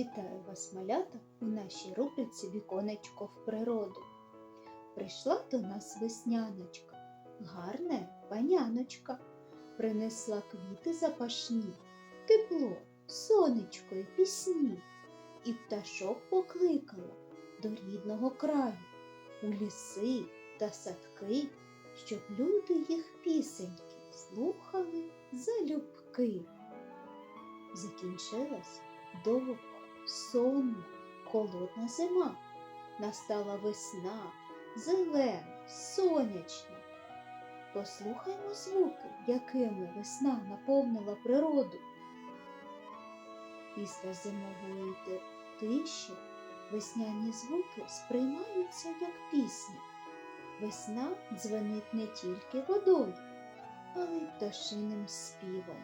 Вітаю вас, малята, у нашій рубриці Віконечко в природу. Прийшла до нас весняночка, гарна паняночка, принесла квіти запашні, тепло, сонечко і пісні, і пташок покликала до рідного краю, у ліси та садки, щоб люди їх пісеньки слухали залюбки. Закінчилась довга, сонна, холодна зима. Настала весна, зелена, сонячна. Послухаймо звуки, якими весна наповнила природу. Після зимової тиші весняні звуки сприймаються як пісні. Весна дзвенить не тільки водою, але й пташиним співом.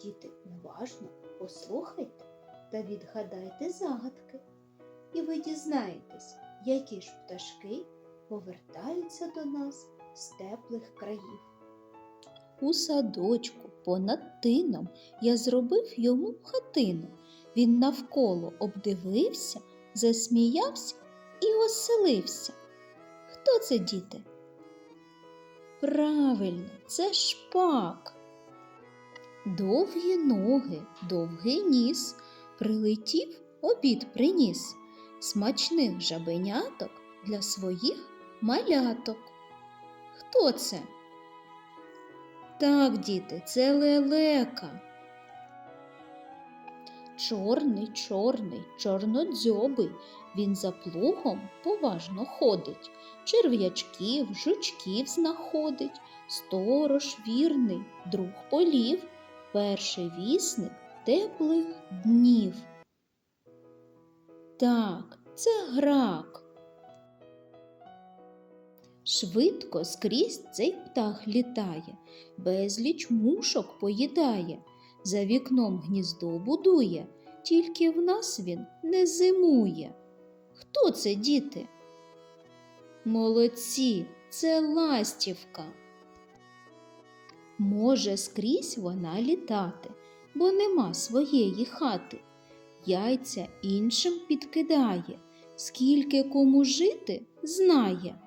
Діти, уважно послухайте та відгадайте загадки, і ви дізнаєтесь, які ж пташки повертаються до нас з теплих країв. У садочку понад тином я зробив йому хатину. Він навколо обдивився, засміявся і оселився. Хто це, діти? Правильно, це шпак. Довгі ноги, довгий ніс, прилетів, обід приніс, смачних жабеняток для своїх маляток. Хто це? Так, діти, це лелека. Чорний, чорний, чорнодзьобий, він за плугом поважно ходить, черв'ячків, жучків знаходить, сторож вірний, друг полів, перший вісник теплих днів. Так, це грак. Швидко скрізь цей птах літає, безліч мушок поїдає, за вікном гніздо будує, тільки в нас він не зимує. Хто це, діти? Молодці, це ластівка. Може скрізь вона літати, бо нема своєї хати. Яйця іншим підкидає, скільки кому жити знає.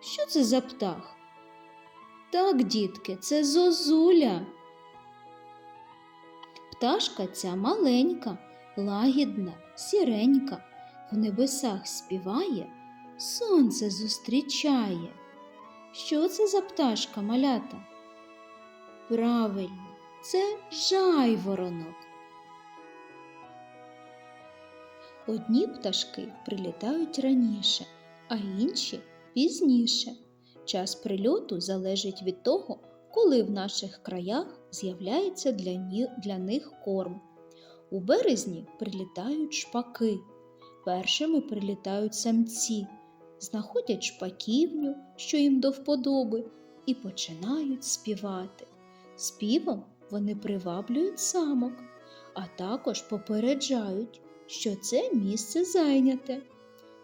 Що це за птах? Так, дітки, це зозуля. Пташка ця маленька, лагідна, сіренька, в небесах співає, сонце зустрічає. Що це за пташка малята? Правильно, це жайворонок. Одні пташки прилітають раніше, а інші пізніше. Час прильоту залежить від того, коли в наших краях з'являється для, них корм. У березні прилітають шпаки. Першими прилітають самці, знаходять шпаківню, що їм до вподоби, і починають співати. Співом вони приваблюють самок, а також попереджають, що це місце зайняте.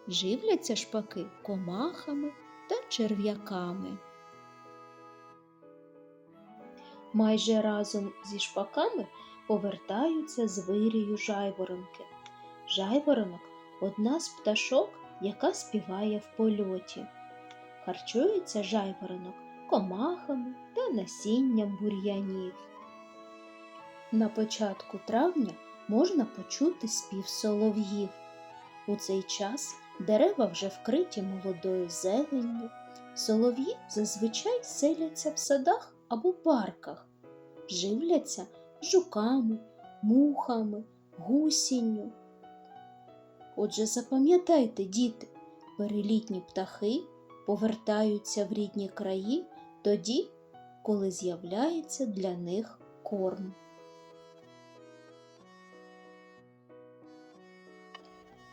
Живляться шпаки комахами та черв'яками. Майже разом зі шпаками повертаються з вирію жайворонки. Жайворонок одна з пташок, яка співає в польоті. Харчується жайворонок комахами та насінням бур'янів. На початку травня можна почути спів солов'їв. У цей час дерева вже вкриті молодою зеленню. Солов'ї зазвичай селяться в садах або парках, живляться жуками, мухами, гусінню. Отже, запам'ятайте, діти, перелітні птахи повертаються в рідні краї тоді, коли з'являється для них корм.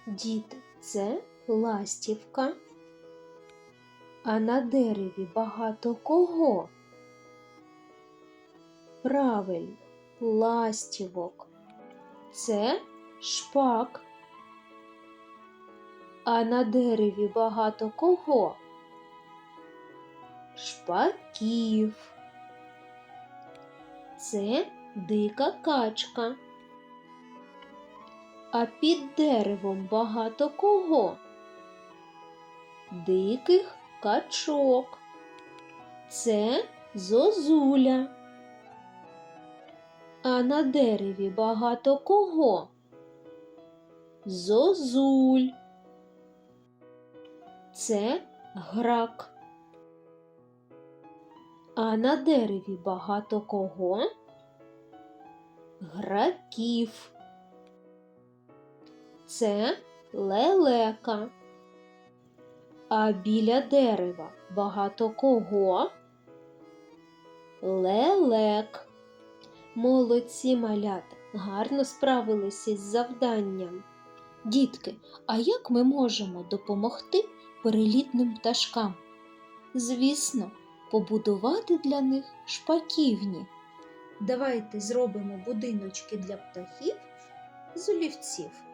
Діти, це ластівка. А на дереві багато кого? Правильно, ластівок. Це шпак. А на дереві багато кого? Шпаків. Це дика качка. А під деревом багато кого? Диких качок. Це зозуля. А на дереві багато кого? Зозуль. Це грак. А на дереві багато кого? Граків. Це лелека. А біля дерева багато кого? Лелек. Молодці малята, гарно справилися з завданням. Дітки, а як ми можемо допомогти перелітним пташкам? Звісно, побудувати для них шпаківні. Давайте зробимо будиночки для птахів з олівців.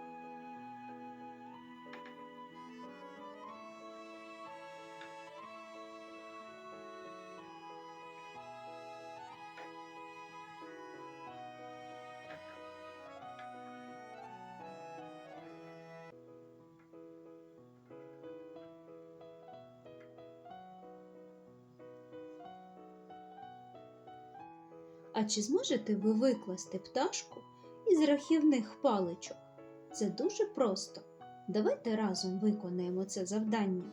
А чи зможете ви викласти пташку із рахівних паличок? Це дуже просто. Давайте разом виконаємо це завдання.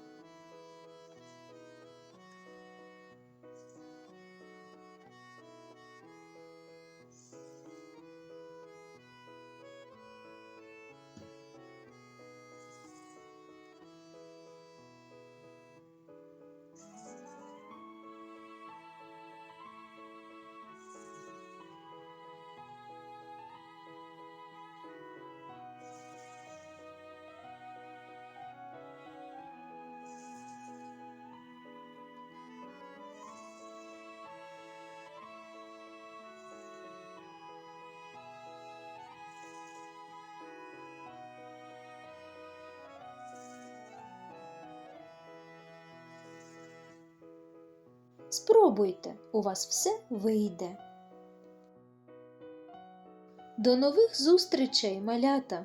Спробуйте, у вас все вийде. До нових зустрічей, малята!